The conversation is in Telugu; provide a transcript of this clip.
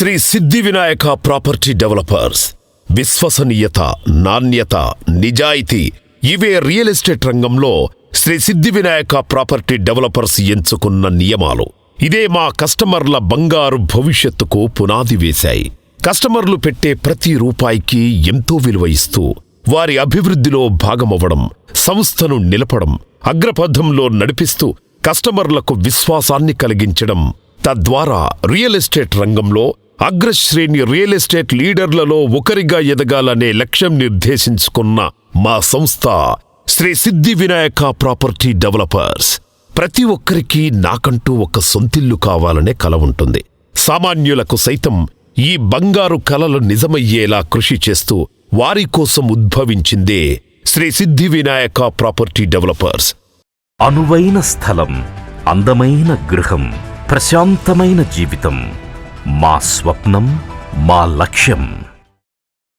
శ్రీ సిద్ధి వినాయక ప్రాపర్టీ డెవలపర్స్. విశ్వసనీయత నాణ్యత నిజాయితీ ఇవే రియల్ ఎస్టేట్ రంగంలో శ్రీ సిద్ధి వినాయక ప్రాపర్టీ డెవలపర్స్ ఎంచుకున్న నియమాలు. ఇదే మా కస్టమర్ల బంగారు భవిష్యత్తుకు పునాది వేశాయి. కస్టమర్లు పెట్టే ప్రతి రూపాయికి ఎంతో విలువ ఇస్తూ వారి అభివృద్ధిలో భాగమవ్వడం సంస్థను నిలపడం అగ్రపథంలో నడిపిస్తూ కస్టమర్లకు విశ్వాసాన్ని కలిగించడం తద్వారా రియల్ ఎస్టేట్ రంగంలో అగ్రశ్రేణి రియల్ ఎస్టేట్ లీడర్లలో ఒకరిగా ఎదగాలనే లక్ష్యం నిర్దేశించుకున్న మా సంస్థ శ్రీ సిద్ధి వినాయక ప్రాపర్టీ డెవలపర్స్. ప్రతి ఒక్కరికి నాకంటూ ఒక సొంతిల్లు కావాలనే కల ఉంటుంది. సామాన్యులకు సైతం ఈ బంగారు కలలు నిజమయ్యేలా కృషి చేస్తూ వారి కోసం ఉద్భవించిందే శ్రీ సిద్ధి వినాయక ప్రాపర్టీ డెవలపర్స్. అనువైన స్థలం అందమైన గృహం ప్రశాంతమైన జీవితం. మా స్వప్నం మా లక్ష్యం.